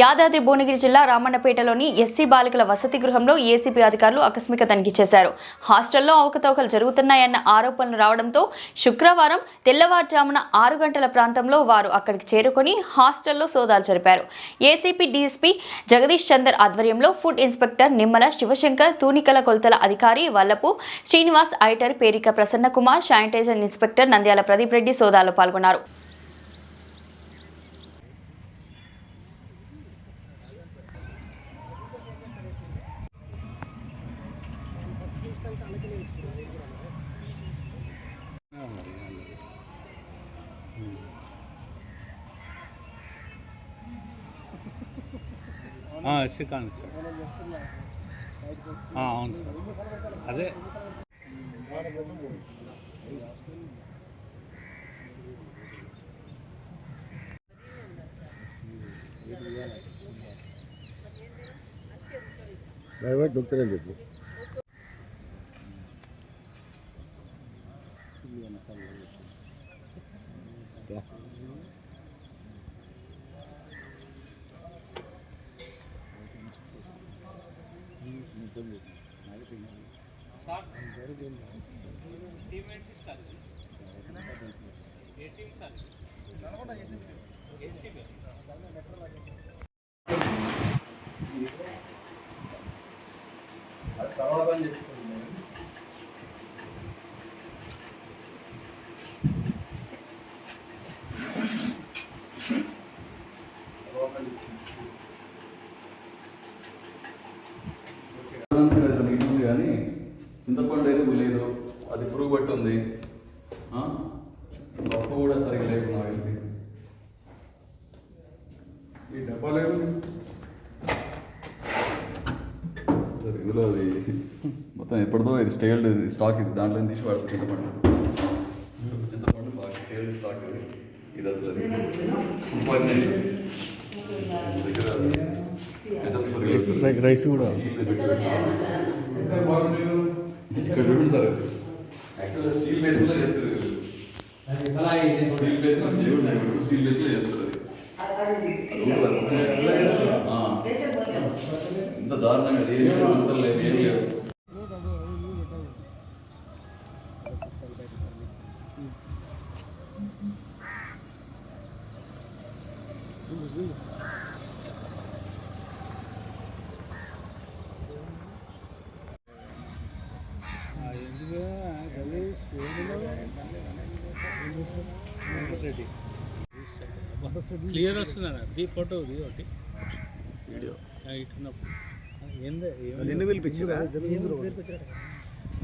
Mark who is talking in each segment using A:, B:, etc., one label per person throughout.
A: యాదాద్రి భువనగిరి జిల్లా రామన్నపేటలోని ఎస్సీ బాలికల వసతి గృహంలో ఏసీపీ అధికారులు ఆకస్మిక తనిఖీ చేశారు. హాస్టల్లో అవకతవకలు జరుగుతున్నాయన్న ఆరోపణలు రావడంతో శుక్రవారం తెల్లవారుజామున ఆరు గంటల ప్రాంతంలో వారు అక్కడికి చేరుకొని హాస్టల్లో సోదాలు జరిపారు. ఏసీపీ డీఎస్పీ జగదీష్ చందర్ ఆధ్వర్యంలో ఫుడ్ ఇన్స్పెక్టర్ నిమ్మల శివశంకర్ తూనికల కొలతల అధికారి వల్లపు శ్రీనివాస్ ఐటర్ పేరిక ప్రసన్న కుమార్ శానిటైజర్ ఇన్స్పెక్టర్ నంద్యాల ప్రదీప్ రెడ్డి సోదాలో పాల్గొన్నారు.
B: శ్రీకాంత్ సార్. ఆ, అవును సార్. అదే.
C: ప్రైవేట్ డాక్టర్ అని చెప్పు. తర్వాత అని చెప్పుకోండి Thank you.
D: ప్రధానమంత్రి మీటింగ్ ఉంది కానీ చింతపండు అయితే లేదు అది పురుగు పట్టి ఉంది. ఆ? పప్పు కూడా సరిగ్గా లేదు నాకు తెలిసి.
C: ఈ డబ్బాలేదు
D: సరే, ఇందులో అది మొత్తం ఎప్పటిదో ఇది స్టేల్డ్ ఇది స్టాక్ ఇది. దాంట్లో తీసి వాడుతుంది చింతపండు? చింతపండు బాగా స్టేల్డ్ స్టాక్ ఇది. ఇది అసలు దగ్గర ఎంత పురుగు వస్తుంది.
C: రైస్ కూడా
D: ఇక్కడ చూడండి సార్ యాక్చువల్గా స్టీల్ బేస్లో చేస్తారు ఇది. స్టీల్ బేస్ స్టీల్ బేస్లో చేస్తారు అది ఆ. ఇంత దారుణంగా ఏం లేదు, ఇంత లేదు, ఏం లేదు
B: క్లియర్ వస్తుందా దీ ఫోటో ఇది ఒకటి. వీడియో.
C: నిన్ను పిలిపించారా?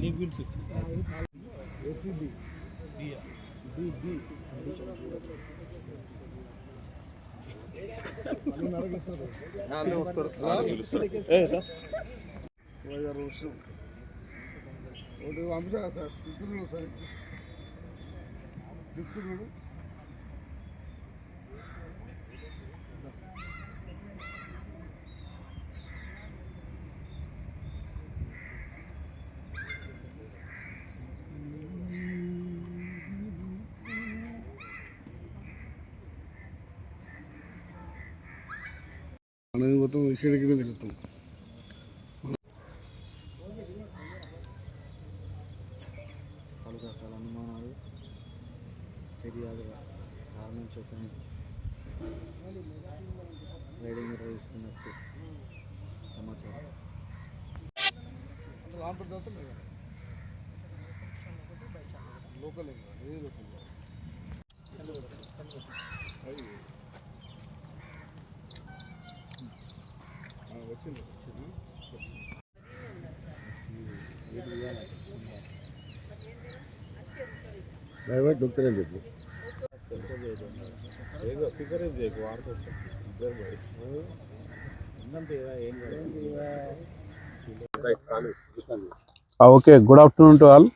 B: నీకు పిలిపించింది
C: ఐదారు వచ్చినాం ఒకటి పంపించా సార్? స్క్రిప్ట్ చూడు సార్ స్క్రిప్ట్ అనేది మొత్తం ఇక్కడికి తిరుగుతాం.
E: పలు రకాల అనుమానాలు ఫిర్యాదుల కారణం చేతనే రైడింగ్ నిర్వహిస్తున్నట్టు సమాచారం.
C: లోకల్ లోకల్ ప్రైవేట్ డాక్టర్ అని చెప్పు ఏదో ఫిగర్ ఏం చేయకు వాడుతూ
F: okay good afternoon to all.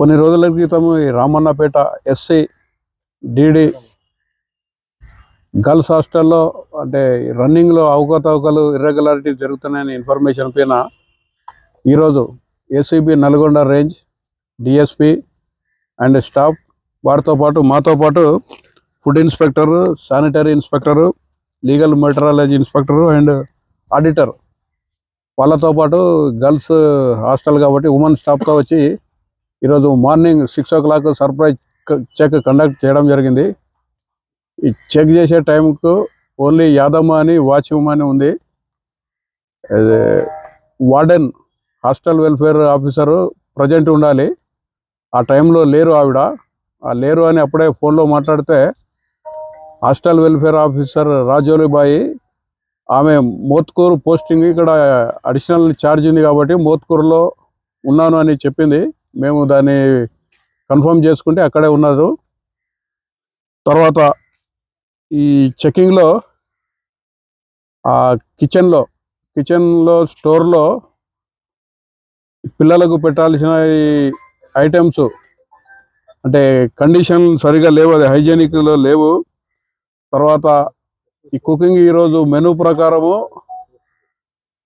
F: కొన్ని రోజుల క్రితం ఈ రామన్నపేట ఎస్సీ డిడి గర్ల్స్ హాస్టల్లో అంటే రన్నింగ్లో అవకతవకలు ఇర్రెగ్యులారిటీ జరుగుతున్నాయని ఇన్ఫర్మేషన్ పైన ఈరోజు ACB Nalgonda range DSP and staff వారితో పాటు మాతో పాటు food inspector sanitary inspector legal metrology inspector and auditor వాళ్ళతో పాటు గర్ల్స్ హాస్టల్ కాబట్టి ఉమెన్ స్టాఫ్తో వచ్చి ఈరోజు morning six o'clock surprise check conduct చేయడం జరిగింది. చెక్ చేసే టైంకు ఓన్లీ యాదమ్మ అని వాచ్యమ్మ అని ఉంది warden hostel welfare officer present ఉండాలి. ఆ టైంలో లేరు ఆవిడ. ఆ లేరు అని అప్పుడే ఫోన్లో మాట్లాడితే హాస్టల్ వెల్ఫేర్ ఆఫీసర్ రాజోలిబాయి ఆమె మోత్కూరు పోస్టింగ్ ఇక్కడ అడిషనల్ ఛార్జ్ ఉంది కాబట్టి మోత్కూరులో ఉన్నాను అని చెప్పింది. మేము దాన్ని కన్ఫర్మ్ చేసుకుంటే అక్కడే ఉన్నారు. తర్వాత ఈ చెకింగ్లో ఆ కిచెన్లో కిచెన్లో స్టోర్లో పిల్లలకు పెట్టాల్సిన ఐటమ్స్ అంటే కండిషన్ సరిగా లేవు అది హైజీనిక్లో లేవు. తర్వాత ఈ కుకింగ్ ఈరోజు మెనూ ప్రకారము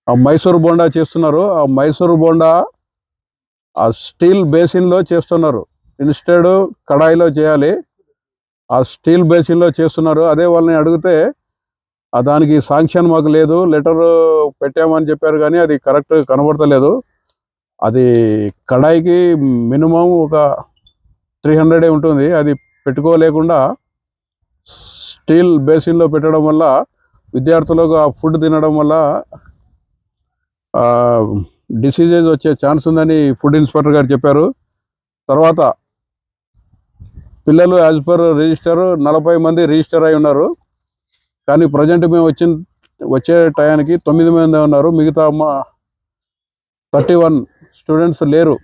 F: ఆ మైసూర్ బోండా చేస్తున్నారు. ఆ మైసూర్ బోండా ఆ స్టీల్ బేసిన్లో చేస్తున్నారు. ఇన్స్టెడ్ కడాయిలో చేయాలి. ఆ స్టీల్ బేసిన్లో చేస్తున్నారు. అదే వాళ్ళని అడిగితే దానికి శాంక్షన్ మాకు లేదు లెటర్ పెట్టామని చెప్పారు కానీ అది కరెక్ట్ కనబడతలేదు. అది కడాయికి మినిమం ఒక త్రీ హండ్రెడే ఉంటుంది. అది పెట్టుకోలేకుండా స్టీల్ బేసిన్లో పెట్టడం వల్ల విద్యార్థులకు ఆ ఫుడ్ తినడం వల్ల డిసీజెస్ వచ్చే ఛాన్స్ ఉందని ఫుడ్ ఇన్స్పెక్టర్ గారు చెప్పారు. తర్వాత పిల్లలు యాజ్ పర్ రిజిస్టర్ నలభై మంది రిజిస్టర్ అయి ఉన్నారు. కానీ ప్రజెంట్ మేము వచ్చిన వచ్చే టయానికి తొమ్మిది మంది ఉన్నారు. మిగతా మా థర్టీ వన్ స్టూడెంట్స్ లేరు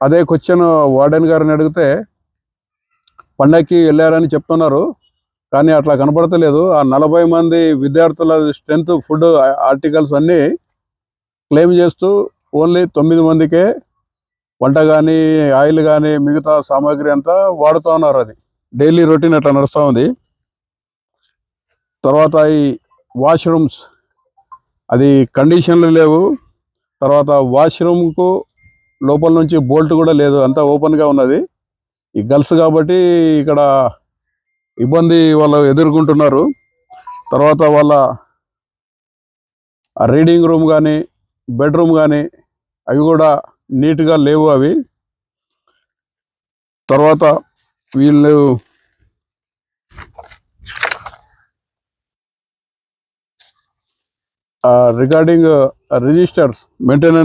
F: అదే క్వశ్చన్ వార్డెన్ గారిని అడిగితే పండగకి వెళ్ళారని చెప్తున్నారు. కానీ అట్లా కనపడతలేదు. ఆ నలభై మంది విద్యార్థుల స్ట్రెంత్ ఫుడ్ ఆర్టికల్స్ అన్నీ క్లెయిమ్ చేస్తూ ఓన్లీ తొమ్మిది మందికే వంట కానీ ఆయిల్ కానీ మిగతా సామాగ్రి అంతా వాడుతూ ఉన్నారు అది. డైలీ రొటీన్ అట్లా నడుస్తూ ఉంది. తర్వాత ఈ వాష్రూమ్స్ అది కండిషన్లు లేవు. తర్వాత వాష్రూమ్కు లోపల నుంచి బోల్ట్ కూడా లేదు అంతా ఓపెన్గా ఉన్నది. ఈ గర్ల్స్ కాబట్టి ఇక్కడ ఇబ్బంది వాళ్ళు ఎదుర్కొంటున్నారు. తర్వాత వాళ్ళ రీడింగ్ రూమ్ కానీ బెడ్రూమ్ కానీ అవి కూడా నీట్గా లేవు అవి. తర్వాత వీళ్ళు రిగార్డింగ్ రిజిస్టర్స్ మెయింటెనెన్స్